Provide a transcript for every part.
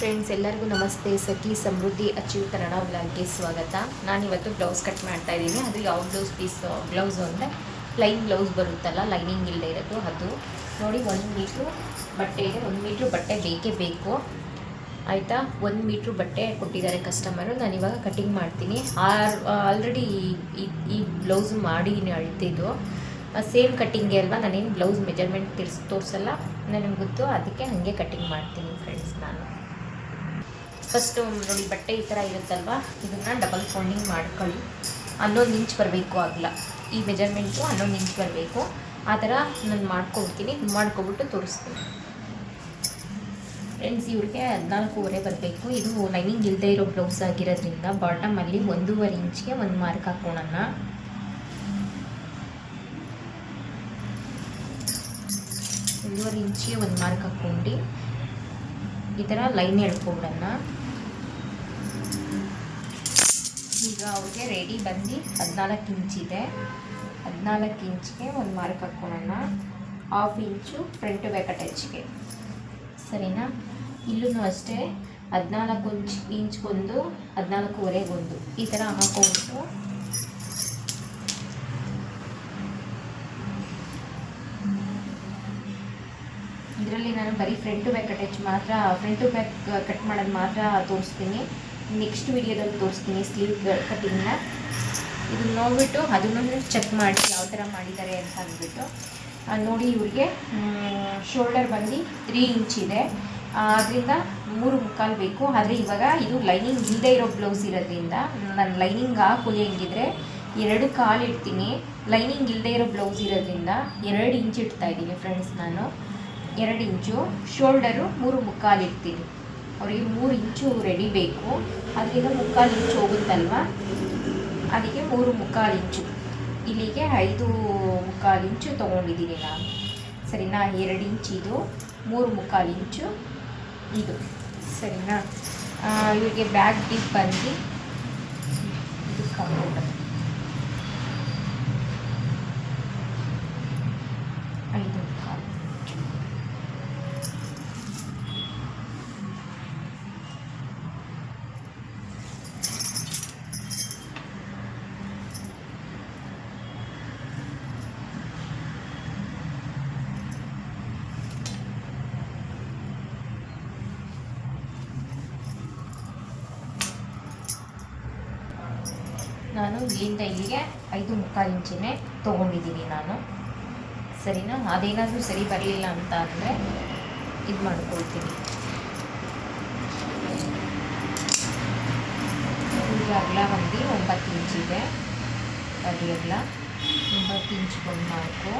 Friends ಎಲ್ಲರಿಗೂ ನಮಸ್ತೆ. ಸಖಿ, ಸಮೃದ್ಧಿ achieve Kannada ಬ್ಲಾಗ್ಗೆ ಸ್ವಾಗತ. ನಾನಿವತ್ತು ಬ್ಲೌಸ್ ಕಟ್ ಮಾಡ್ತಾ ಇದ್ದೀನಿ. ಅದು ಯಾವ ಬ್ಲೌಸ್ ಪೀಸ್ ಬ್ಲೌಸು ಅಂದರೆ ಪ್ಲೈನ್ ಬ್ಲೌಸ್ ಬರುತ್ತಲ್ಲ ಲೈನಿಂಗ್ ಇಲ್ಲದೆ ಇರೋದು ಅದು. ನೋಡಿ, ಒಂದು ಮೀಟ್ರು ಬಟ್ಟೆ ಇದೆ. ಒಂದು ಮೀಟ್ರು ಬಟ್ಟೆ ಬೇಕೇ ಬೇಕು. ಆಯಿತಾ? ಒಂದು ಮೀಟ್ರು ಬಟ್ಟೆ ಕೊಟ್ಟಿದ್ದಾರೆ ಕಸ್ಟಮರು ನಾನು ಇವಾಗ ಕಟಿಂಗ್ ಮಾಡ್ತೀನಿ. ಆರ್ ಆಲ್ರೆಡಿ ಈ ಈ ಬ್ಲೌಸ್ ಮಾಡಿದ್ದೀನಿ ಅಳ್ತಿದ್ದು ಸೇಮ್ ಕಟ್ಟಿಂಗೇ ಅಲ್ವಾ? ನಾನೇನು ಬ್ಲೌಸ್ ಮೆಜರ್ಮೆಂಟ್ ತಿರ್ಸ್, ತೋರಿಸಲ್ಲ. ನನಗೆ ಗೊತ್ತು. ಅದಕ್ಕೆ ಹಾಗೆ ಕಟ್ಟಿಂಗ್ ಮಾಡ್ತೀನಿ ಫ್ರೆಂಡ್ಸ್ ನಾನು. ಫಸ್ಟು ನೋಡಿ ಬಟ್ಟೆ ಈ ಥರ ಇರುತ್ತಲ್ವ? ಇದನ್ನು ಡಬಲ್ ಫೋಲ್ಡಿಂಗ್ ಮಾಡ್ಕೊಳ್ಳಿ. ಹನ್ನೊಂದು ಇಂಚ್ ಬರಬೇಕು ಆಗಲ್ಲ ಈ ಮೆಜರ್ಮೆಂಟು ಹನ್ನೊಂದು ಇಂಚ್ ಬರಬೇಕು. ಆ ಥರ ನಾನು ಮಾಡ್ಕೊಬಿಡ್ತೀನಿ ಮಾಡ್ಕೊಬಿಟ್ಟು ತೋರಿಸ್ತೀನಿ. ಫ್ರೆಂಡ್ಸ್ ಇವ್ರಿಗೆ ಹದಿನಾಲ್ಕೂವರೆ ಬರಬೇಕು. ಇದು ಲೈನಿಂಗ್ ಇಲ್ಲದೆ ಇರೋ ಬ್ಲೌಸ್ ಆಗಿರೋದ್ರಿಂದ ಬಾಟಮಲ್ಲಿ ಒಂದೂವರೆ ಇಂಚ್ಗೆ ಒಂದು ಮಾರ್ಕ್ ಹಾಕೋಣ ಒಂದೂವರೆ ಇಂಚಿಗೆ ಒಂದು ಮಾರ್ಕ್ ಹಾಕ್ಕೊಂಡು ಈ ಥರ ಲೈನ್ ಎಳ್ಕೊಬಿಡೋಣ ಈಗ ಅವ್ರಿಗೆ ರೆಡಿ ಬಂದು ಹದಿನಾಲ್ಕು ಇಂಚಿದೆ ಹದಿನಾಲ್ಕು ಇಂಚ್ಗೆ ಒಂದು ಮಾರ್ಕ್ ಹಾಕ್ಕೊಳ್ಳೋಣ ಹಾಫ್ ಇಂಚು ಫ್ರಂಟ್ ಬ್ಯಾಕ್ ಅಟ್ಯಾಚ್ಗೆ ಸರಿನಾ? ಇಲ್ಲೂ ಅಷ್ಟೇ, ಹದಿನಾಲ್ಕು ಇಂಚ್ ಇಂಚ್ಗೊಂದು ಹದಿನಾಲ್ಕೂವರೆಗೊಂದು ಈ ಥರ ಹಾಕೊಂಬಿಟ್ಟು. ಇದರಲ್ಲಿ ನಾನು ಬರೀ ಫ್ರಂಟ್ ಬ್ಯಾಕ್ ಅಟ್ಯಾಚ್ ಮಾತ್ರ ಫ್ರಂಟು ಬ್ಯಾಕ್ ಕಟ್ ಮಾಡೋದು ಮಾತ್ರ ತೋರಿಸ್ತೀನಿ. ನೆಕ್ಸ್ಟ್ ವಿಡಿಯೋದಲ್ಲಿ ತೋರಿಸ್ತೀನಿ ಸ್ಲೀವ್ ಕಟ್ಟಿಂಗ್ನ ಇದನ್ನ ನೋಡಿಬಿಟ್ಟು ಅದನ್ನು ಚೆಕ್ ಮಾಡಿ ಯಾವ ಥರ ಮಾಡಿದ್ದಾರೆ ಅಂತ ಅಂದ್ಬಿಟ್ಟು. ನೋಡಿ ಇವ್ರಿಗೆ ಶೋಲ್ಡರ್ ಬಂದು ತ್ರೀ ಇಂಚ್ ಇದೆ. ಅದರಿಂದ ಮೂರು ಮುಕ್ಕಾಲು ಬೇಕು. ಆದರೆ ಇವಾಗ ಇದು ಲೈನಿಂಗ್ ಇಲ್ಲದೆ ಇರೋ ಬ್ಲೌಸ್ ಇರೋದ್ರಿಂದ ನಾನು ಲೈನಿಂಗ್ ಹಾಕಿ ಹೆಂಗಿದ್ರೆ ಎರಡು ಕಾಲು ಇಡ್ತೀನಿ. ಲೈನಿಂಗ್ ಇಲ್ಲದೆ ಇರೋ ಬ್ಲೌಸ್ ಇರೋದ್ರಿಂದ ಎರಡು ಇಂಚ್ ಇಡ್ತಾ ಇದ್ದೀನಿ ಫ್ರೆಂಡ್ಸ್ ನಾನು. ಎರಡು ಇಂಚು ಶೋಲ್ಡರು ಮೂರು ಮುಕ್ಕಾಲು ಇಡ್ತೀನಿ. ಅವರಿಗೆ ಮೂರು ಇಂಚು ರೆಡಿ ಬೇಕು. ಅದರಿಂದ ಮುಕ್ಕಾಲು ಇಂಚು ಹೋಗುತ್ತಲ್ವ? ಅದಕ್ಕೆ ಮೂರು ಮುಕ್ಕಾಲು ಇಂಚು. ಇಲ್ಲಿಗೆ ಐದು ಮುಕ್ಕಾಲು ಇಂಚು ತೊಗೊಂಡಿದ್ದೀನಿ ನಾನು. ಸರಿನಾ? ಎರಡು ಇಂಚು ಇದು, ಮೂರು ಮುಕ್ಕಾಲು ಇಂಚು ಇದು. ಸರಿನಾ? ಇವರಿಗೆ ಬ್ಯಾಗ್ ಡಿಪ್ ಬಂದು ಇದು ಕಂಪ್ಯೂಟರ್ ಐದು ಮುಕ್ಕಾಲು ನಾನು ಇಲ್ಲಿಂದ ಇಲ್ಲಿಗೆ ಐದು ಮುಕ್ಕಾಲು ಇಂಚಿನೇ ತೊಗೊಂಡಿದ್ದೀನಿ ನಾನು. ಸರಿನಾ? ಅದೇನಾದರೂ ಸರಿ ಬರಲಿಲ್ಲ ಅಂತ ಅಂದರೆ ಇದು ಮಾಡ್ಕೊಳ್ತೀನಿ. ಅಗಲ ಬಂದು ಒಂಬತ್ತು ಇಂಚಿದೆ ಅಡಿ ಅಗಲ. ಒಂಬತ್ತು ಇಂಚ್ ಒಂದು ನಾಲ್ಕು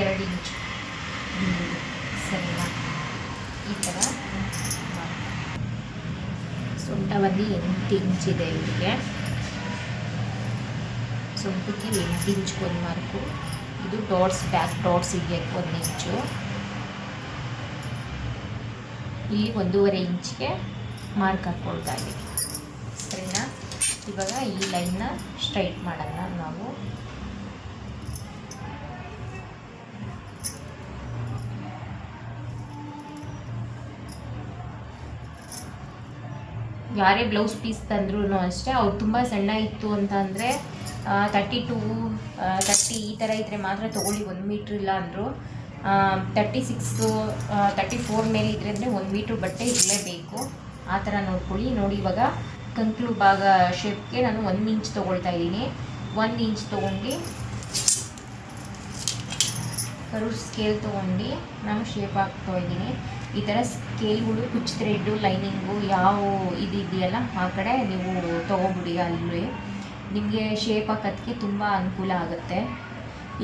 ಎರಡು ಇಂಚು ಸರಿನಾ? ಈ ಥರ. ಸೊಂಟ ಬಂದು ಎಂಟು ಇಂಚಿದೆ ಇವರಿಗೆ ಸೊಂಟಕ್ಕೆ ಎಂಟು ಇಂಚ್ಗೆ ಒಂದು ಮಾರ್ಕು. ಇದು ಡಾಟ್ಸ್, ಬ್ಯಾಕ್ ಡಾಟ್ಸ್ ಇಡಿಯಕ್ಕೆ ಒಂದು ಇಂಚು. ಇಲ್ಲಿ ಒಂದೂವರೆ ಇಂಚ್ಗೆ ಮಾರ್ಕ್ ಹಾಕ್ಕೊಳ್ತಾ ಇದ್ದೀವಿ ಸರಿನಾ? ಇವಾಗ ಈ ಲೈನ್ನ ಸ್ಟ್ರೈಟ್ ಮಾಡೋಣ ನಾವು. ಯಾರೇ ಬ್ಲೌಸ್ ಪೀಸ್ ತಂದ್ರೂ ಅಷ್ಟೇ, ಅವ್ರು ತುಂಬ ಸಣ್ಣ ಇತ್ತು ಅಂತ ಅಂದರೆ ತರ್ಟಿ ಟೂ ತರ್ಟಿ ಈ ಥರ ಇದ್ದರೆ ಮಾತ್ರ ತೊಗೊಳ್ಳಿ ಒಂದು ಮೀಟ್ರ್ ಇಲ್ಲ ಅಂದರು. ತರ್ಟಿ ಸಿಕ್ಸು ತರ್ಟಿ ಫೋರ್ ಮೇಲೆ ಇದ್ರೆ ಅಂದರೆ ಒಂದು ಮೀಟ್ರ್ ಬಟ್ಟೆ ಇರಲೇಬೇಕು ಆ ಥರ ನೋಡ್ಕೊಳ್ಳಿ. ನೋಡಿ ಇವಾಗ ಕಂಕ್ಲು ಭಾಗ ಶೇಪ್ಗೆ ನಾನು ಒಂದು ಇಂಚ್ ತೊಗೊಳ್ತಾ ಇದ್ದೀನಿ. ಒಂದು ಇಂಚ್ ತೊಗೊಂಡು ಕರು ಸ್ಕೇಲ್ ತೊಗೊಂಡು ನಾನು ಶೇಪ್ ಹಾಕ್ತಾ ಇದ್ದೀನಿ. ಈ ಥರ ಸ್ಕೇಲ್ಗಳು ಕುಚ್ ಥ್ರೆಡ್ಡು ಲೈನಿಂಗು ಯಾವ ಇದು ಇದೆಯಲ್ಲ, ಆ ಕಡೆ ನೀವು ತೊಗೊಬಿಡಿ ಅಲ್ಲಿ. ನಿಮಗೆ ಶೇಪ್ ಹಾಕೋದಕ್ಕೆ ತುಂಬ ಅನುಕೂಲ ಆಗುತ್ತೆ.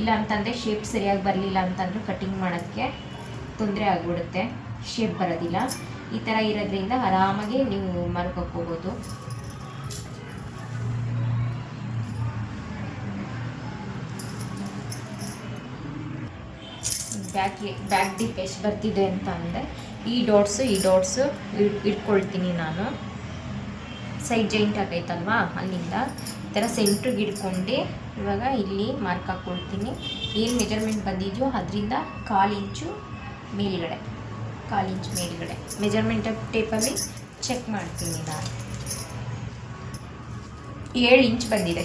ಇಲ್ಲ ಅಂತಂದರೆ ಶೇಪ್ ಸರಿಯಾಗಿ ಬರಲಿಲ್ಲ ಅಂತಂದರೂ ಕಟಿಂಗ್ ಮಾಡೋಕ್ಕೆ ತೊಂದರೆ ಆಗಿಬಿಡುತ್ತೆ. ಶೇಪ್ ಬರೋದಿಲ್ಲ. ಈ ಥರ ಇರೋದ್ರಿಂದ ಆರಾಮಾಗಿ ನೀವು ಮರ್ಕೋಬೋದು ಬ್ಯಾಕ್ ಬ್ಯಾಕ್ ಡಿಪ್ ಎಷ್ಟು ಬರ್ತಿದೆ ಅಂತ ಅಂದರೆ ಈ ಡಾಟ್ಸು ಈ ಡಾಟ್ಸು ಇಟ್ಕೊಳ್ತೀನಿ ನಾನು. ಸೈಡ್ ಜೈಂಟ್ ಆಗೈತಲ್ವಾ ಅಲ್ಲಿಂದ? ಥರ ಸೆಂಟ್ರಿಗೆ ಹಿಡ್ಕೊಂಡು ಇವಾಗ ಇಲ್ಲಿ ಮಾರ್ಕ್ ಹಾಕ್ಕೊಳ್ತೀನಿ ಏನು ಮೆಜರ್ಮೆಂಟ್ ಬಂದಿದೆಯೋ ಅದರಿಂದ ಕಾಲು ಇಂಚು ಮೇಲ್ಗಡೆ. ಕಾಲು ಇಂಚು ಮೇಲ್ಗಡೆ. ಮೆಜರ್ಮೆಂಟ್ ಟೇಪಲ್ಲಿ ಚೆಕ್ ಮಾಡ್ತೀನಿ ನಾನು. ಏಳು ಇಂಚ್ ಬಂದಿದೆ.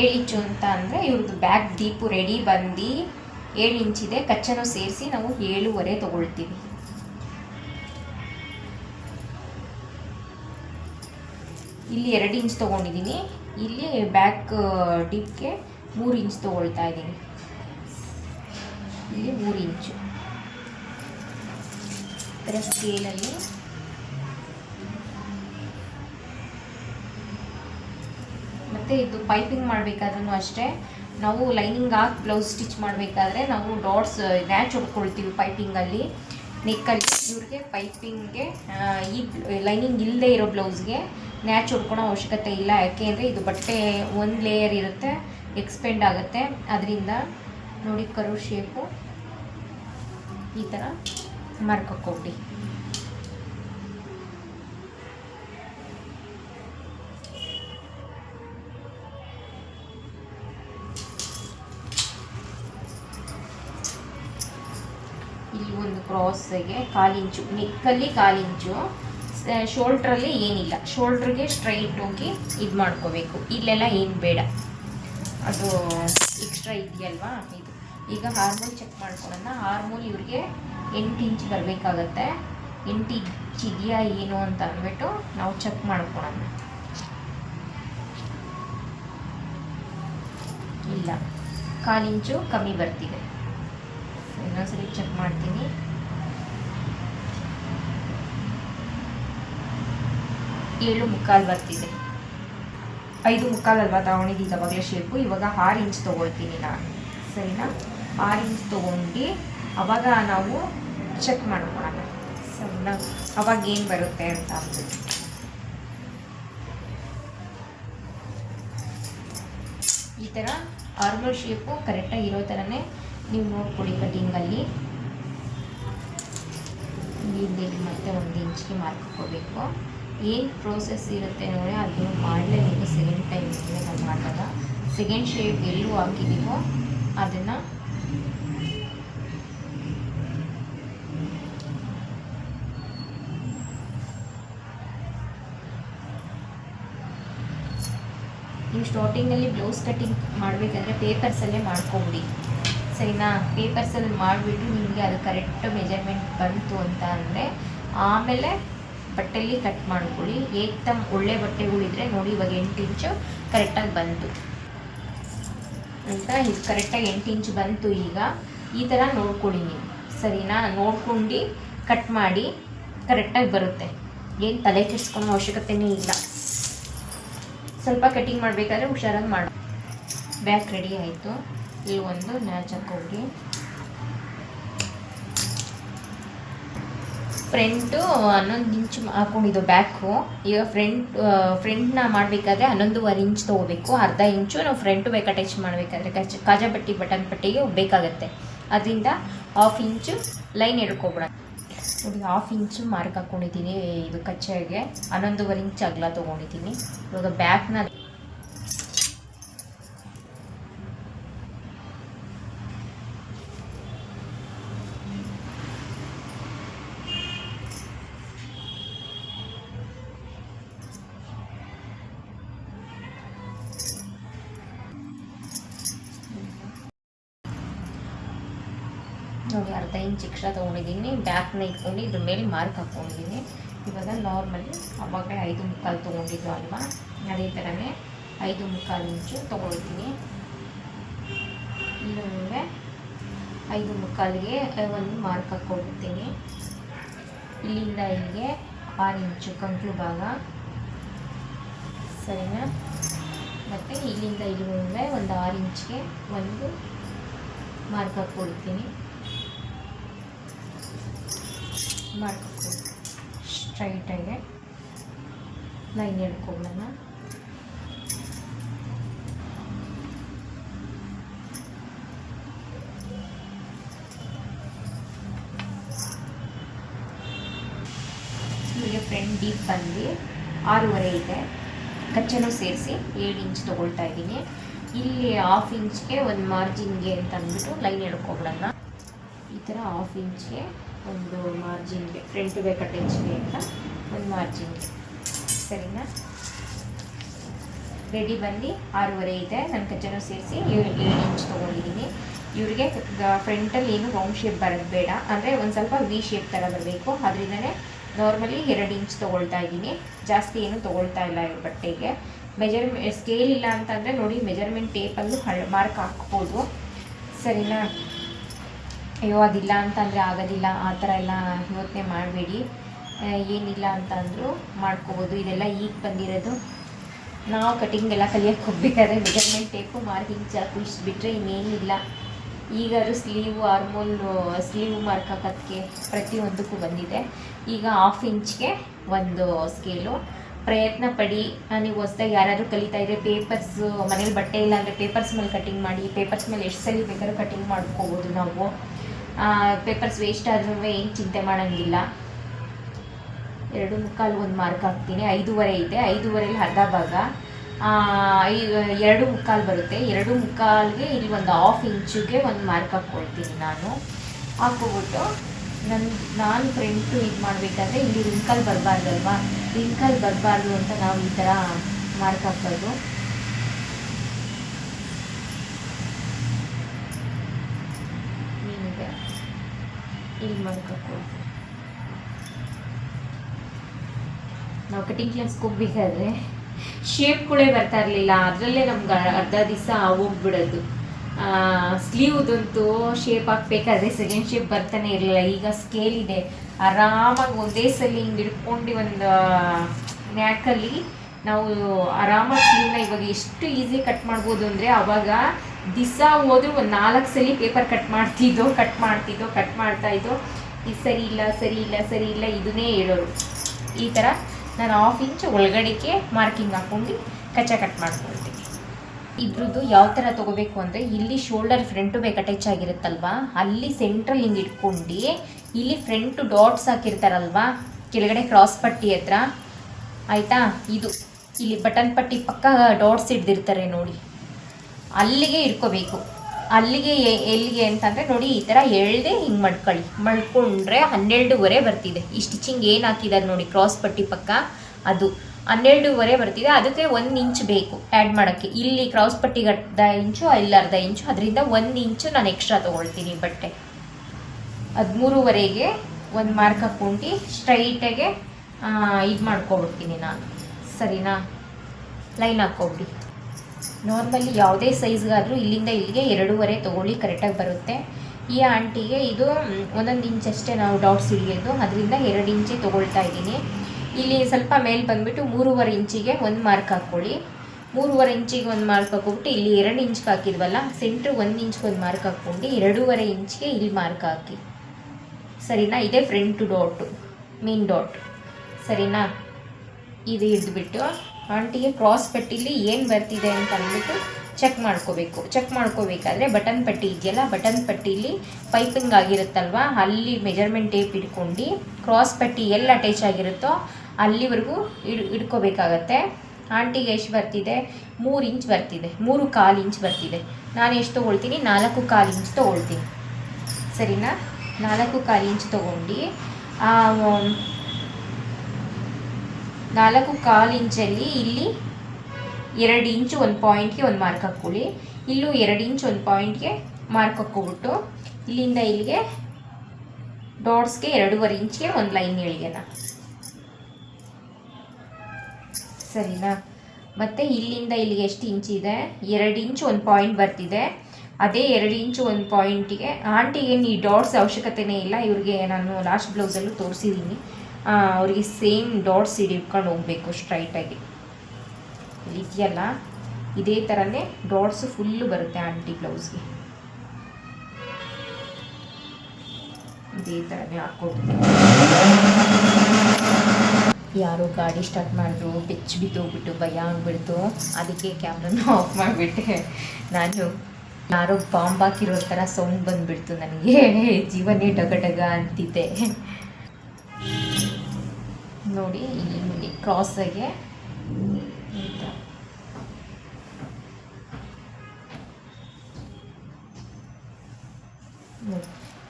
ಏಳು ಇಂಚು ಅಂತ ಅಂದರೆ ಇವ್ರದ್ದು ಬ್ಯಾಗ್ ದೀಪು ರೆಡಿ ಬಂದು ಏಳು ಇಂಚಿದೆ ಕಚ್ಚನೂ ಸೇರಿಸಿ ನಾವು ಏಳುವರೆ ತಗೊಳ್ತೀವಿ. ಇಲ್ಲಿ ಎರಡು ಇಂಚ್ ತೊಗೊಂಡಿದ್ದೀನಿ. ಇಲ್ಲಿ ಬ್ಯಾಕ್ ಡಿಪ್ಗೆ ಮೂರು ಇಂಚ್ ತೊಗೊಳ್ತಾ ಇದ್ದೀನಿ. ಇಲ್ಲಿ ಮೂರು ಇಂಚು ಥರ ಸ್ಕೇಲಲ್ಲಿ ಮತ್ತು ಇದು ಪೈಪಿಂಗ್ ಮಾಡಬೇಕಾದ್ರೂ ಅಷ್ಟೇ. ನಾವು ಲೈನಿಂಗ್ ಹಾಕಿ ಬ್ಲೌಸ್ ಸ್ಟಿಚ್ ಮಾಡಬೇಕಾದ್ರೆ ನಾವು ಡಾಟ್ಸ್ ನ್ಯಾಚ್ ಹೊಡ್ಕೊಳ್ತೀವಿ ಪೈಪಿಂಗಲ್ಲಿ ನೆಕ್ಕಲ್ಲಿ ಇವ್ರಿಗೆ ಪೈಪಿಂಗ್ಗೆ ಈ ಲೈನಿಂಗ್ ಇಲ್ಲದೆ ಇರೋ ಬ್ಲೌಸ್ಗೆ ನ್ಯಾಚ್ ಹೊಡ್ಕೊಳೋ ಅವಶ್ಯಕತೆ ಇಲ್ಲ. ಯಾಕೆ ಅಂದರೆ ಇದು ಬಟ್ಟೆ ಒಂದು ಲೇಯರ್ ಇರುತ್ತೆ ಎಕ್ಸ್ಪೆಂಡ್ ಆಗುತ್ತೆ. ಅದರಿಂದ ನೋಡಿ ಕರು ಶೇಪು ಈ ಥರ ಮಾರ್ಕೊಕೊಡಿ ಇಲ್ಲಿ ಒಂದು ಕ್ರಾಸ್ಗೆ ಕಾಲಿಂಚು ನೆಕ್ಕಲ್ಲಿ ಕಾಲು ಶೋಲ್ಡ್ರಲ್ಲಿ ಏನಿಲ್ಲ. ಶೋಲ್ಡ್ರಿಗೆ ಸ್ಟ್ರೈಟ್ ಹೋಗಿ ಇದು ಮಾಡ್ಕೋಬೇಕು. ಇಲ್ಲೆಲ್ಲ ಏನು ಬೇಡ. ಅದು ಎಕ್ಸ್ಟ್ರಾ ಇದೆಯಲ್ವಾ? ಇದು. ಈಗ ಹಾರ್ಮೋಲ್ ಚೆಕ್ ಮಾಡ್ಕೊಳ್ಳೋಣ. ಹಾರ್ಮೋಲ್ ಇವ್ರಿಗೆ ಎಂಟು ಇಂಚ್ ಬರಬೇಕಾಗತ್ತೆ. ಎಂಟು ಇಂಚ್ ಇದೆಯಾ ಏನು ಅಂತ ಅಂದ್ಬಿಟ್ಟು ನಾವು ಚೆಕ್ ಮಾಡ್ಕೊಳ್ಳೋಣ. ಇಲ್ಲ. ಕಾಲಿಂಚು ಕಮ್ಮಿ ಬರ್ತಿದೆ. ಇನ್ನೊಂದ್ಸರಿ ಚೆಕ್ ಮಾಡ್ತೀನಿ. ಏಳು ಮುಕ್ಕಾಲು ಬರ್ತಿದೆ. ಐದು ಮುಕ್ಕಾಲು ಅಲ್ವಾ ತಗೊಂಡಿದ್ದೀನಿ ಅವಾಗಲೇ ಶೇಪು. ಇವಾಗ ಆರು ಇಂಚ್ ತೊಗೊಳ್ತೀನಿ ನಾನು. ಸರಿನಾ? ಆರು ಇಂಚ್ ತೊಗೊಂಡು ಅವಾಗ ನಾವು ಚೆಕ್ ಮಾಡ್ಕೊಳ್ಳೋಣ ಸರಿನಾ? ಅವಾಗ ಏನು ಬರುತ್ತೆ ಅಂತ ಈ ಥರ ಆರ್ಮಲ್ ಶೇಪು ಕರೆಕ್ಟಾಗಿ ಇರೋ ಥರನೇ ನೀವು ನೋಡ್ಕೊಡಿ ಕಟಿಂಗಲ್ಲಿ ಇಲ್ಲಿ ಮತ್ತೆ ಒಂದು ಇಂಚಿಗೆ ಮಾರ್ಕ್ ಹಾಕೋಬೇಕು ಏನು ಪ್ರೋಸೆಸ್ ಇರುತ್ತೆ ನೋಡಿ, ಅದನ್ನು ಮಾಡಲೇಬೇಕು ಸೆಕೆಂಡ್ ಟೈಮ್ ನಾವು ಮಾಡಿದಾಗ. ಸೆಕೆಂಡ್ ಶೇಪ್ ಎಲ್ಲೂ ಹಾಕಿದ್ದೀವೋ, ಅದನ್ನು ನೀವು ಸ್ಟಾರ್ಟಿಂಗಲ್ಲಿ ಬ್ಲೌಸ್ ಕಟ್ಟಿಂಗ್ ಮಾಡಬೇಕಾದ್ರೆ ಪೇಪರ್ಸಲ್ಲೇ ಮಾಡ್ಕೊಬಿಡಿ ಸರಿನಾ? ಪೇಪರ್ಸಲ್ಲಿ ಮಾಡಿಬಿಟ್ಟು ನಿಮಗೆ ಅದು ಕರೆಕ್ಟ್ ಮೆಜರ್ಮೆಂಟ್ ಬಂತು ಅಂತ ಅಂದರೆ, ಆಮೇಲೆ ಬಟ್ಟೆಯಲ್ಲಿ ಕಟ್ ಮಾಡ್ಕೊಳ್ಳಿ. ಏಕ್ದಮ್ ಒಳ್ಳೆ ಬಟ್ಟೆಗಳಿದ್ರೆ ನೋಡಿ ಇವಾಗ ಎಂಟು ಇಂಚು ಕರೆಕ್ಟಾಗಿ ಬಂತು. ಅಂತ ಇದು ಕರೆಕ್ಟಾಗಿ ಎಂಟು ಇಂಚು ಬಂತು ಈಗ. ಈ ಥರ ನೋಡ್ಕೊಳ್ಳಿ ನೀವು. ಸರಿನಾ? ನೋಡ್ಕೊಂಡು ಕಟ್ ಮಾಡಿ ಕರೆಕ್ಟಾಗಿ ಬರುತ್ತೆ. ಏನು ತಲೆ ಕೆಡಿಸ್ಕೊಳೋ ಅವಶ್ಯಕತೆನೇ ಇಲ್ಲ. ಸ್ವಲ್ಪ ಕಟಿಂಗ್ ಮಾಡಬೇಕಾದ್ರೆ ಹುಷಾರಾಗಿ ಮಾಡಿ. ಬ್ಯಾಕ್ ರೆಡಿ ಆಯಿತು. ಇಲ್ಲಿ ಒಂದು ನ್ಯಾಚ್ ಹಾಕೋಗಿ ಫ್ರಂಟು ಹನ್ನೊಂದು ಇಂಚ್ ಹಾಕೊಂಡಿದ್ದು ಬ್ಯಾಕು. ಈಗ ಫ್ರಂಟ್ ಫ್ರಂಟ್ನ ಮಾಡಬೇಕಾದ್ರೆ ಹನ್ನೊಂದುವರೆ ಇಂಚ್ ತೊಗೋಬೇಕು. ಅರ್ಧ ಇಂಚು ನಾವು ಫ್ರಂಟು ಬೇಕು ಅಟ್ಯಾಚ್ ಮಾಡಬೇಕಾದ್ರೆ ಕಚ್ ಕಾಜಾ ಬಟ್ಟಿ ಬಟನ್ ಪಟ್ಟಿಗೆ ಬೇಕಾಗುತ್ತೆ. ಅದರಿಂದ ಹಾಫ್ ಇಂಚು ಲೈನ್ ಎಡ್ಕೊಬಿಡ ನೋಡಿ ಹಾಫ್ ಇಂಚು ಮಾರ್ಕ್ ಹಾಕ್ಕೊಂಡಿದ್ದೀನಿ ಇದು ಕಚ್ಚೆಗೆ. ಹನ್ನೊಂದುವರೆ ಇಂಚ್ ಅಗಲ ತೊಗೊಂಡಿದ್ದೀನಿ. ಇವಾಗ ಬ್ಯಾಕ್ನ ನೋಡಿ, ಅರ್ಧ ಇಂಚ್ ಎಕ್ಸ್ಟ್ರಾ ತೊಗೊಂಡಿದ್ದೀನಿ. ಬ್ಯಾಕ್ನ ಇಟ್ಕೊಂಡು ಇದ್ರ ಮೇಲೆ ಮಾರ್ಕ್ ಹಾಕ್ಕೊಂಡಿದ್ದೀನಿ ಇವಾಗ ನಾರ್ಮಲಿ ಅವಾಗ ಐದು ಮುಕ್ಕಾಲು ತೊಗೊಂಡಿದ್ದು ಅಲ್ವಾ? ಅದೇ ಥರನೇ ಐದು ಮುಕ್ಕಾಲು ಇಂಚು ತೊಗೊಳ್ತೀನಿ ಇಲ್ಲೊಂದೆ ಐದು ಮುಕ್ಕಾಲಿಗೆ ಒಂದು ಮಾರ್ಕ್ ಹಾಕ್ಕೊಂಡಿರ್ತೀನಿ ಇಲ್ಲಿಂದ ಇಲ್ಲಿಗೆ ಆರು ಇಂಚು ಕಂಕ್ಲು ಭಾಗ. ಸರಿನಾ? ಮತ್ತು ಇಲ್ಲಿಂದ ಇಲ್ಲಿಗೆ ಒಂದು ಆರು ಇಂಚ್ಗೆ ಒಂದು ಮಾರ್ಕ್ ಹಾಕ್ಕೊಳ್ತೀನಿ ಮಾಡ್ಕೊಂಡು ಸ್ಟ್ರೈಟಾಗಿ ಲೈನ್ ಎಳ್ಕೊಳ್ಳೋಣ ಹೀಗೆ ಫ್ರೆಂಡ್ ಡೀಪ್ ಬಂದು ಆರೂವರೆ ಇದೆ. ಕಚ್ಚೆನೂ ಸೇರಿಸಿ ಏಳು ಇಂಚ್ ತೊಗೊಳ್ತಾ ಇದ್ದೀನಿ. ಇಲ್ಲಿ ಹಾಫ್ ಇಂಚ್ಗೆ ಒಂದು ಮಾರ್ಜಿನ್ಗೆ ಅಂತ ಅಂದ್ಬಿಟ್ಟು ಲೈನ್ ಎಳ್ಕೊಬಿಡೋಣ ಈ ಥರ ಹಾಫ್ ಇಂಚ್ಗೆ ಒಂದು ಮಾರ್ಜಿನ್ಗೆ ಫ್ರಂಟ್ ಬೇಕ ಅಟ್ಯಾಚ್ಗೆ ಅಂತ ಒಂದು ಮಾರ್ಜಿನ್ಗೆ ಸರಿನಾ? ರೆಡಿ ಬಂದು ಆರೂವರೆ ಇದೆ. ನನ್ನ ಕಚ್ಚನ ಸೇರಿಸಿ ಏಳು ಇಂಚ್ ತೊಗೊಂಡಿದ್ದೀನಿ ಇವರಿಗೆ ಫ್ರಂಟಲ್ಲಿ ಏನು ರೌಂಡ್ ಶೇಪ್ ಬರೋದು ಬೇಡ. ಅಂದರೆ ಒಂದು ಸ್ವಲ್ಪ ವಿ ಶೇಪ್ ಥರ ಬರಬೇಕು. ಅದರಿಂದನೇ ನಾರ್ಮಲಿ ಎರಡು ಇಂಚ್ ತೊಗೊಳ್ತಾ ಇದ್ದೀನಿ ಜಾಸ್ತಿ ಏನು ತೊಗೊಳ್ತಾ ಇಲ್ಲ ಇವ್ರ ಬಟ್ಟೆಗೆ. ಮೆಜರ್ ಸ್ಕೇಲ್ ಇಲ್ಲ ಅಂತಂದರೆ ನೋಡಿ ಮೆಜರ್ಮೆಂಟ್ ಟೇಪಲ್ಲೂ ಹಳ್ ಮಾರ್ಕ್ ಹಾಕ್ಬೋದು. ಸರಿನಾ? ಅಯ್ಯೋ, ಅದಿಲ್ಲ ಅಂತಂದರೆ ಆಗೋದಿಲ್ಲ. ಆ ಥರ ಎಲ್ಲ ಯೋಚನೆ ಮಾಡಬೇಡಿ. ಏನಿಲ್ಲ ಅಂತ ಅಂದರೂ ಮಾಡ್ಕೋಬೋದು. ಇದೆಲ್ಲ ಈಗ ಬಂದಿರೋದು. ನಾವು ಕಟಿಂಗ್ ಎಲ್ಲ ಕಲಿಯೋಕ್ಕೆ ಹೋಗ್ಬೇಕಾದ್ರೆ ಮೆಜರ್ಮೆಂಟ್ ಟೇಪು ಮಾರ್ಕಿಂಗ್ ಚಾಕು ಇಷ್ಟು ಬಿಟ್ಟರೆ ಇನ್ನೇನಿಲ್ಲ. ಈಗಾದ್ರೂ ಸ್ಲೀವ್ ಆರ್ಮೋಲ್ ಸ್ಲೀವ್ ಮಾರ್ಕ್ ಹಾಕೋದಕ್ಕೆ ಪ್ರತಿಯೊಂದಕ್ಕೂ ಬಂದಿದೆ. ಈಗ ಹಾಫ್ ಇಂಚ್ಗೆ ಒಂದು ಸ್ಕೇಲು ಪ್ರಯತ್ನ ಪಡಿ. ನೀವು ಹೊಸ್ದಾಗಿ ಯಾರಾದರೂ ಕಲಿತಾ ಇದ್ರೆ ಪೇಪರ್ಸು ಮನೇಲಿ ಬಟ್ಟೆ ಇಲ್ಲ ಅಂದರೆ ಪೇಪರ್ಸ್ ಮೇಲೆ ಕಟಿಂಗ್ ಮಾಡಿ ಪೇಪರ್ಸ್ ಮೇಲೆ ಎಷ್ಟು ಸಲ ಬೇಕಾದ್ರೂ ಕಟಿಂಗ್ ಮಾಡ್ಕೋಬೋದು ನಾವು. ಪೇಪರ್ಸ್ ವೇಸ್ಟ್ ಆದ್ರೂ ಏನು ಚಿಂತೆ ಮಾಡೋಂಗಿಲ್ಲ. ಎರಡು ಮುಕ್ಕಾಲು ಒಂದು ಮಾರ್ಕ್ ಹಾಕ್ತೀನಿ. ಐದೂವರೆ ಇದೆ. ಐದೂವರೆಲಿ ಅರ್ಧ ಭಾಗ. ಎರಡು ಮುಕ್ಕಾಲು ಬರುತ್ತೆ. ಎರಡು ಮುಕ್ಕಾಲ್ಗೆ ಇಲ್ಲಿ ಒಂದು ಹಾಫ್ ಇಂಚುಗೆ ಒಂದು ಮಾರ್ಕ್ ಹಾಕ್ಕೊಳ್ತೀನಿ ನಾನು. ಹಾಕ್ಕೊಬಿಟ್ಟು ನನ್ನ ನಾನು ಫ್ರೆಂಡ್ಸು ಇದು ಮಾಡಬೇಕಾದ್ರೆ ಇಲ್ಲಿ ರಿಂಕಲ್ ಬರಬಾರ್ದಲ್ವಾ? ರಿಂಕಲ್ ಬರಬಾರ್ದು ಅಂತ ನಾವು ಈ ಥರ ಮಾರ್ಕ್ ಹಾಕೋದು. ಇಲ್ಲಿ ಮಾರ್ಕ್ ನಾವು ಕಟಿಂಗ್ ಕ್ಲಾಸ್ಗೆ ಹೋಗ್ಬೇಕಾದ್ರೆ ಶೇಪ್ಗಳೇ ಬರ್ತಾ ಇರಲಿಲ್ಲ. ಅದರಲ್ಲೇ ನಮ್ಗೆ ಅರ್ಧ ದಿವಸ ಹೋಗ್ಬಿಡೋದು. ಸ್ಲೀವ್ದಂತೂ ಶೇಪ್ ಹಾಕ್ಬೇಕಾದ್ರೆ ಸೆಕೆಂಡ್ ಶೇಪ್ ಬರ್ತಾನೆ ಇರಲಿಲ್ಲ. ಈಗ ಸ್ಕೇಲ್ ಇದೆ. ಆರಾಮಾಗಿ ಒಂದೇ ಸಲ ಹಿಂಗೆ ಹಿಡ್ಕೊಂಡು ಒಂದು ನ್ಯಾಕಲ್ಲಿ ನಾವು ಆರಾಮಾಗಿ ಸ್ಲೀವ್ನ ಇವಾಗ ಎಷ್ಟು ಈಸಿ ಕಟ್ ಮಾಡ್ಬೋದು ಅಂದರೆ ಅವಾಗ ದಿವಸ ಹೋದ್ರೂ ಒಂದು ನಾಲ್ಕು ಸರಿ ಪೇಪರ್ ಕಟ್ ಮಾಡ್ತಿದ್ದೋ ಕಟ್ ಮಾಡ್ತಿದ್ದೋ ಕಟ್ ಮಾಡ್ತಾ ಇದ್ದೋ, ಇದು ಸರಿ ಇಲ್ಲ ಸರಿ ಇಲ್ಲ ಸರಿ ಇಲ್ಲ ಇದನ್ನೇ ಹೇಳೋರು. ಈ ಥರ ನಾನು ಹಾಫ್ ಇಂಚ್ ಒಳಗಡೆಗೆ ಮಾರ್ಕಿಂಗ್ ಹಾಕೊಂಡು ಕಚ್ಚ ಕಟ್ ಮಾಡ್ಕೊಳ್ತೀನಿ. ಇದ್ರದ್ದು ಯಾವ ಥರ ತೊಗೋಬೇಕು ಅಂದರೆ ಇಲ್ಲಿ ಶೋಲ್ಡರ್ ಫ್ರಂಟು ಬೇಕು ಅಟ್ಯಾಚ್ ಆಗಿರುತ್ತಲ್ವಾ? ಅಲ್ಲಿ ಸೆಂಟ್ರಲ್ ಹಿಂಗೆ ಇಟ್ಕೊಂಡು ಇಲ್ಲಿ ಫ್ರಂಟು ಡಾಟ್ಸ್ ಹಾಕಿರ್ತಾರಲ್ವಾ? ಕೆಳಗಡೆ ಕ್ರಾಸ್ ಪಟ್ಟಿ ಹತ್ರ. ಆಯಿತಾ? ಇದು. ಇಲ್ಲಿ ಬಟನ್ ಪಟ್ಟಿ ಪಕ್ಕ ಡಾಟ್ಸ್ ಹಿಡ್ದಿರ್ತಾರೆ ನೋಡಿ. ಅಲ್ಲಿಗೆ ಇಟ್ಕೋಬೇಕು ಅಲ್ಲಿಗೆ ಎಲ್ಲಿಗೆ ಅಂತಂದರೆ ನೋಡಿ ಈ ಥರ ಎಳ್ದೆ ಹಿಂಗೆ ಮಡ್ಕೊಳ್ಳಿ. ಮಡ್ಕೊಂಡ್ರೆ ಹನ್ನೆರಡೂವರೆ ಬರ್ತಿದೆ. ಈ ಸ್ಟಿಚಿಂಗ್ ಏನು ಹಾಕಿದ್ದಾರೆ ನೋಡಿ ಕ್ರಾಸ್ ಪಟ್ಟಿ ಪಕ್ಕ ಅದು. ಹನ್ನೆರಡೂವರೆ ಬರ್ತಿದೆ. ಅದಕ್ಕೆ ಒಂದು ಇಂಚ್ ಬೇಕು ಆ್ಯಡ್ ಮಾಡೋಕ್ಕೆ. ಇಲ್ಲಿ ಕ್ರಾಸ್ ಪಟ್ಟಿಗೆ ಅರ್ಧ ಇಂಚು ಇಲ್ಲಿ ಅರ್ಧ ಇಂಚು. ಅದರಿಂದ ಒಂದು ಇಂಚು ನಾನು ಎಕ್ಸ್ಟ್ರಾ ತೊಗೊಳ್ತೀನಿ ಬಟ್ಟೆ. ಹದಿಮೂರುವರೆಗೆ ಒಂದು ಮಾರ್ಕ್ ಹಾಕ್ಕೊಂಡು ಸ್ಟ್ರೈಟಾಗೆ ಇದು ಮಾಡ್ಕೊಬಿಡ್ತೀನಿ ನಾನು. ಸರಿನಾ? ಲೈನ್ ಹಾಕ್ಕೊಬಿಡಿ. ನಾರ್ಮಲಿ ಯಾವುದೇ ಸೈಜ್ಗಾದರೂ ಇಲ್ಲಿಂದ ಇಲ್ಲಿಗೆ ಎರಡೂವರೆ ತೊಗೊಳ್ಳಿ ಕರೆಕ್ಟಾಗಿ ಬರುತ್ತೆ. ಈ ಆಂಟಿಗೆ ಇದು ಒಂದೊಂದು ಇಂಚ್ ಅಷ್ಟೇ ನಾವು ಡಾಟ್ಸ್ ಹಿಡಿಯೋದು. ಅದರಿಂದ ಎರಡು ಇಂಚೆ ತೊಗೊಳ್ತಾ ಇದ್ದೀನಿ. ಇಲ್ಲಿ ಸ್ವಲ್ಪ ಮೇಲೆ ಬಂದುಬಿಟ್ಟು ಮೂರುವರೆ ಇಂಚಿಗೆ ಒಂದು ಮಾರ್ಕ್ ಹಾಕ್ಕೊಳ್ಳಿ. ಮೂರುವರೆ ಇಂಚಿಗೆ ಒಂದು ಮಾರ್ಕ್ ಹಾಕ್ಬಿಟ್ಟು ಇಲ್ಲಿ ಎರಡು ಇಂಚ್ಗೆ ಹಾಕಿದ್ವಲ್ಲ, ಸೆಂಟ್ರ್ ಒಂದು ಇಂಚ್ಗೆ ಒಂದು ಮಾರ್ಕ್ ಹಾಕ್ಕೊಂಡು ಎರಡೂವರೆ ಇಂಚಿಗೆ ಇಲ್ಲಿ ಮಾರ್ಕ್ ಹಾಕಿ. ಸರಿನಾ? ಇದೇ ಫ್ರಂಟ್ ಡಾಟು, ಮೇನ್ ಡಾಟ್. ಸರಿನಾ? ಇದು ಹಿಡಿದ್ಬಿಟ್ಟು. ಆಂಟಿಗೆ ಕ್ರಾಸ್ ಪಟ್ಟಿಲಿ ಏನು ಬರ್ತಿದೆ ಅಂತ ಅಂದ್ಬಿಟ್ಟು ಚೆಕ್ ಮಾಡ್ಕೋಬೇಕು. ಚೆಕ್ ಮಾಡ್ಕೋಬೇಕಾದ್ರೆ ಬಟನ್ ಪಟ್ಟಿ ಇದೆಯಲ್ಲ ಬಟನ್ ಪಟ್ಟಿಲಿ ಪೈಪಿಂಗ್ ಆಗಿರುತ್ತಲ್ವ, ಅಲ್ಲಿ ಮೆಜರ್ಮೆಂಟ್ ಟೇಪ್ ಇಟ್ಕೊಂಡು ಕ್ರಾಸ್ ಪಟ್ಟಿ ಎಲ್ಲಿ ಅಟ್ಯಾಚ್ ಆಗಿರುತ್ತೋ ಅಲ್ಲಿವರೆಗೂ ಇಡ್, ಇಡ್ಕೋಬೇಕಾಗತ್ತೆ. ಆಂಟಿಗೆ ಎಷ್ಟು ಬರ್ತಿದೆ? ಮೂರು ಇಂಚ್ ಬರ್ತಿದೆ. ಮೂರು ಕಾಲು ಇಂಚ್ ಬರ್ತಿದೆ. ನಾನು ಎಷ್ಟು ತೊಗೊಳ್ತೀನಿ? ನಾಲ್ಕು ಕಾಲು ಇಂಚ್ ತೊಗೊಳ್ತೀನಿ. ಸರಿನಾ? ನಾಲ್ಕು ಕಾಲು ಇಂಚ್ ತೊಗೊಂಡು ನಾಲ್ಕು ಕಾಲು ಇಂಚಲ್ಲಿ ಇಲ್ಲಿ ಎರಡು ಇಂಚು ಒಂದು ಪಾಯಿಂಟ್ಗೆ ಒಂದು ಮಾರ್ಕ್ ಹಾಕ್ಕೊಳ್ಳಿ. ಇಲ್ಲೂ ಎರಡು ಇಂಚು ಒಂದು ಪಾಯಿಂಟ್ಗೆ ಮಾರ್ಕ್ ಹಾಕ್ಕೊಬಿಟ್ಟು ಇಲ್ಲಿಂದ ಇಲ್ಲಿಗೆ ಡಾಟ್ಸ್ಗೆ ಎರಡೂವರೆ ಇಂಚ್ಗೆ ಒಂದು ಲೈನ್ ಎಳಿಯೋಣ. ಸರಿನಾ? ಮತ್ತು ಇಲ್ಲಿಂದ ಇಲ್ಲಿಗೆ ಎಷ್ಟು ಇಂಚಿದೆ ಎರಡು ಇಂಚು ಒಂದು ಪಾಯಿಂಟ್ ಬರ್ತಿದೆ. ಅದೇ ಎರಡು ಇಂಚು ಒಂದು ಪಾಯಿಂಟಿಗೆ ಆಂಟಿಗೆ ಈ ಡಾಟ್ಸ್ ಅವಶ್ಯಕತೆಯೇ ಇಲ್ಲ. ಇವ್ರಿಗೆ ನಾನು ಲಾಸ್ಟ್ ಬ್ಲೌಸಲ್ಲೂ ತೋರಿಸಿದ್ದೀನಿ. ಅವರಿಗೆ ಸೇಮ್ ಡಾಟ್ಸ್ ಹಿಡಿಕೊಂಡು ಹೋಗಬೇಕು ಸ್ಟ್ರೈಟಾಗಿ ಇದೆಯಲ್ಲ, ಇದೇ ಥರನೇ ಡಾಟ್ಸ್ ಫುಲ್ಲು ಬರುತ್ತೆ ಆಂಟಿ ಬ್ಲೌಸ್ಗೆ ಇದೇ ಥರನೇ ಹಾಕ್ಕೊಡ್ತೀನಿ. ಯಾರೋ ಗಾಡಿ ಸ್ಟಾರ್ಟ್ ಮಾಡಿದ್ರು ಬೆಚ್ಚ ಬಿದ್ದೋಗ್ಬಿಟ್ಟು ಭಯ ಆಗ್ಬಿಡ್ತು. ಅದಕ್ಕೆ ಕ್ಯಾಮ್ರನ ಆಫ್ ಮಾಡಿಬಿಟ್ಟೆ. ನಾನು ಯಾರೋ ಬಾಂಬ್ ಹಾಕಿರೋ ಥರ ಸೌಂಡ್ ಬಂದ್ಬಿಡ್ತು ನನಗೆ. ಜೀವನೇ ಡಗ ಡಗ ಅಂತಿದ್ದೆ. ನೋಡಿ, ಇಲ್ಲಿ ಕ್ರಾಸಾಗೆ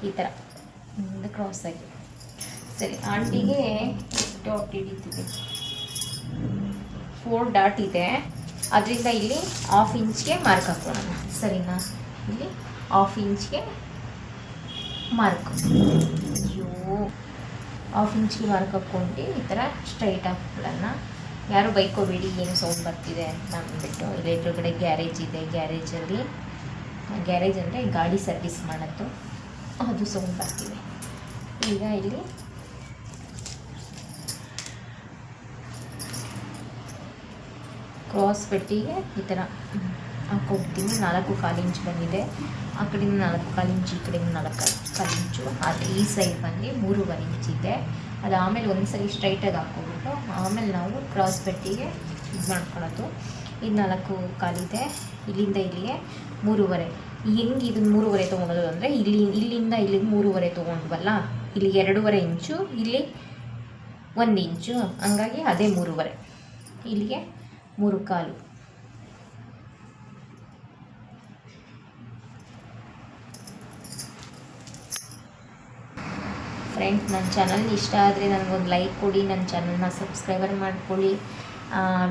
ಈ ಥರ ಕ್ರಾಸ್ ಆಗಿ. ಸರಿ, ಆಂಟಿಗೆ ಡಾಟ್ ಹಿಡಿತಿದೆ ಫೋರ್ ಡಾಟ್ ಇದೆ. ಅದರಿಂದ ಇಲ್ಲಿ ಹಾಫ್ ಇಂಚ್ಗೆ ಮಾರ್ಕ್ ಹಾಕೋಣ. ಸರಿನಾ? ಇಲ್ಲಿ ಹಾಫ್ ಇಂಚ್ಗೆ ಮಾರ್ಕ್ ಹಾಫ್ ಇಂಚ್ಗೆ ಮಾರ್ಕ್ ಹಾಕ್ಕೊಂಡು ಈ ಥರ ಸ್ಟ್ರೈಟ್ ಹಾಕ್ಬಿಡೋಣ ಯಾರು ಬೈಕೋಬೇಡಿ, ಏನು ಸೌಂಡ್ ಬರ್ತಿದೆ ಅಂತ ಅಂದ್ಬಿಟ್ಟು. ಇಲ್ಲಿ ಎದುರುಗಡೆ ಗ್ಯಾರೇಜ್ ಇದೆ ಗ್ಯಾರೇಜಲ್ಲಿ ಗ್ಯಾರೇಜ್ ಅಂದರೆ ಗಾಡಿ ಸರ್ವಿಸ್ ಮಾಡೋದು ಅದು ಸೌಂಡ್ ಬರ್ತಿದೆ. ಈಗ ಇಲ್ಲಿ ಕ್ರಾಸ್ ಪೆಟ್ಟಿಗೆ ಈ ಥರ ಹಾಕ್ಕೊಡ್ತೀನಿ ನಾಲ್ಕು ಕಾಲು ಇಂಚು ಬಂದಿದೆ. ಆ ಕಡೆಯಿಂದ ನಾಲ್ಕು ಕಾಲು ಇಂಚು, ಈ ಕಡೆಯಿಂದ ನಾಲ್ಕು ಕಾಲು ಇಂಚು. ಆದರೆ ಈ ಸೈಡ್ ಬಂದು ಮೂರುವರೆ ಇಂಚು ಇದೆ. ಅದು ಆಮೇಲೆ ಒಂದು ಸರಿ ಸ್ಟ್ರೈಟಾಗಿ ಹಾಕ್ಕೊಬಿಟ್ಟು, ಆಮೇಲೆ ನಾವು ಕ್ರಾಸ್ ಪೆಟ್ಟಿಗೆ ಇದು ಮಾಡ್ಕೊಳ್ಳೋದು. ಇದು ನಾಲ್ಕು ಕಾಲಿದೆ ಇಲ್ಲಿಂದ ಇಲ್ಲಿಗೆ ಮೂರುವರೆ. ಹೆಂಗೆ ಇದನ್ನು ಮೂರುವರೆ ತೊಗೊಳೋದು ಅಂದರೆ, ಇಲ್ಲಿ, ಇಲ್ಲಿಂದ ಇಲ್ಲಿಗೆ ಮೂರುವರೆ ತೊಗೊಂಡ್ವಲ್ಲ, ಇಲ್ಲಿ ಎರಡೂವರೆ ಇಂಚು, ಇಲ್ಲಿ ಒಂದು ಇಂಚು. ಹಂಗಾಗಿ ಅದೇ ಮೂರುವರೆ. ಇಲ್ಲಿಗೆ ಮೂರು ಕಾಲು. ಫ್ರೆಂಡ್ಸ್ ನನ್ನ ಚಾನಲ್ ಇಷ್ಟ ಆದರೆ ನನಗೊಂದು ಲೈಕ್ ಕೊಡಿ ನನ್ನ ಚಾನಲ್ನ ಸಬ್ಸ್ಕ್ರೈಬರ್ ಮಾಡ್ಕೊಳ್ಳಿ.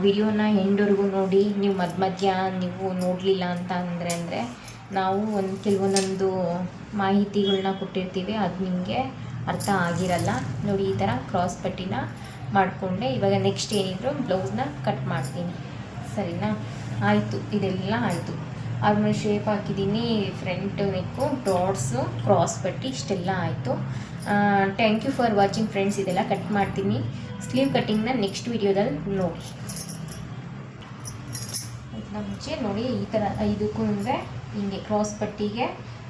ವಿಡಿಯೋನ ಎಂಡ್ವರೆಗೂ ನೋಡಿ, ನೀವು ಮಧ್ಯ ಮಧ್ಯ ನೀವು ನೋಡಲಿಲ್ಲ ಅಂತ ಅಂದರೆ ಅಂದರೆ ನಾವು ಒಂದು ಕೆಲವೊಂದೊಂದು ಮಾಹಿತಿಗಳನ್ನ ಕೊಟ್ಟಿರ್ತೀವಿ, ಅದು ನಿಮಗೆ ಅರ್ಥ ಆಗಿರಲ್ಲ. ನೋಡಿ, ಈ ಥರ ಕ್ರಾಸ್ ಪಟ್ಟಿನ ಮಾಡಿಕೊಂಡೆ. ಇವಾಗ ನೆಕ್ಸ್ಟ್ ಏನಿದ್ರು ಬ್ಲೌಸ್ನ ಕಟ್ ಮಾಡ್ತೀನಿ. ಸರಿನಾ? ಆಯಿತು, ಇದೆಲ್ಲ ಆಯಿತು. ಆದ್ಮೇಲೆ ಶೇಪ್ ಹಾಕಿದ್ದೀನಿ ಫ್ರಂಟ್ ನೆಕ್ಕು ಡಾಟ್ಸು ಕ್ರಾಸ್ ಪಟ್ಟಿ, ಇಷ್ಟೆಲ್ಲ ಆಯಿತು. Thank you for watching friends ಇದೆಲ್ಲ ಕಟ್ ಮಾಡ್ತೀನಿ. ಸ್ಲೀವ್ ಕಟ್ಟಿಂಗ್ನ ನೆಕ್ಸ್ಟ್ ವಿಡಿಯೋದಲ್ಲಿ ನೋಡಿ. ಅದನ್ನ ಮುಂಚೆ ನೋಡಿ, ಈ ಥರ ಇದಕ್ಕೂ ಅಂದರೆ ಹಿಂಗೆ ಕ್ರಾಸ್ ಪಟ್ಟಿಗೆ.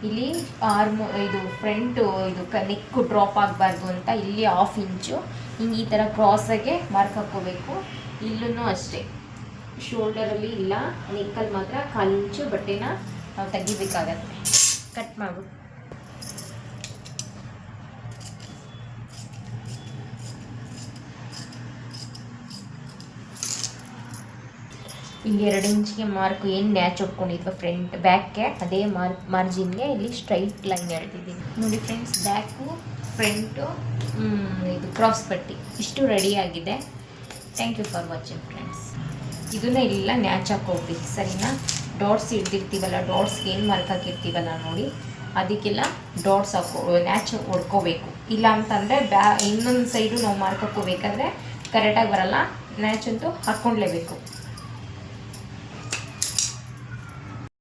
ಇಲ್ಲಿ ಆರ್ಮು ಇದು ಫ್ರಂಟು ಇದು ನೆಕ್ಕು ಡ್ರಾಪ್ ಆಗಬಾರ್ದು ಅಂತ ಇಲ್ಲಿ ಹಾಫ್ ಇಂಚು ಹಿಂಗೆ ಈ ಥರ ಕ್ರಾಸಾಗೆ ಮಾರ್ಕ್ ಹಾಕ್ಕೋಬೇಕು. ಇಲ್ಲೂ ಅಷ್ಟೇ. ಶೋಲ್ಡರಲ್ಲಿ ಇಲ್ಲ. ನೆಕ್ಕಲ್ಲಿ ಮಾತ್ರ ಕಾಲು ಇಂಚು ಬಟ್ಟೆನ ನಾವು ತೆಗಿಬೇಕಾಗತ್ತೆ. ಕಟ್ ಮಾಡು. ಇಲ್ಲಿ ಎರಡು ಇಂಚಿಗೆ ಮಾರ್ಕ್ ಏನು ನ್ಯಾಚ್ ಹೊಡ್ಕೊಂಡಿದ್ವ ಫ್ರಂಟ್ ಬ್ಯಾಕ್ಗೆ ಅದೇ ಮಾರ್ಕ್ ಮಾರ್ಜಿನ್ಗೆ ಇಲ್ಲಿ ಸ್ಟ್ರೈಟ್ ಲೈನ್ ಎಳೆದಿದ್ದೀನಿ ನೋಡಿ ಫ್ರೆಂಡ್ಸ್ ಬ್ಯಾಕು ಫ್ರಂಟು ಇದು ಕ್ರಾಸ್ ಪಟ್ಟಿ. ಇಷ್ಟು ರೆಡಿಯಾಗಿದೆ thank you for watching friends ಇದನ್ನ ಇಲ್ಲ ನ್ಯಾಚ್ ಹಾಕೋಗ್ಬೇಕು ಸರಿನಾ? ಡಾಟ್ಸ್ ಹಿಡ್ದಿರ್ತೀವಲ್ಲ ಡಾಟ್ಸ್ಗೆ ಏನು ಮಾರ್ಕ್ ಹಾಕಿರ್ತೀವಲ್ಲ ನೋಡಿ. ಅದಕ್ಕೆಲ್ಲ ಡಾಟ್ಸ್ ಹಾಕೋ ನ್ಯಾಚ್ ಹೊಡ್ಕೋಬೇಕು. ಇಲ್ಲ ಅಂತಂದರೆ ಬ್ಯಾ ಇನ್ನೊಂದು ಸೈಡು ನಾವು ಮಾರ್ಕ್ ಹಾಕೋಬೇಕಾದ್ರೆ ಕರೆಕ್ಟಾಗಿ ಬರಲ್ಲ. ನ್ಯಾಚ್ ಅಂತೂ ಹಾಕ್ಕೊಳ್ಲೇಬೇಕು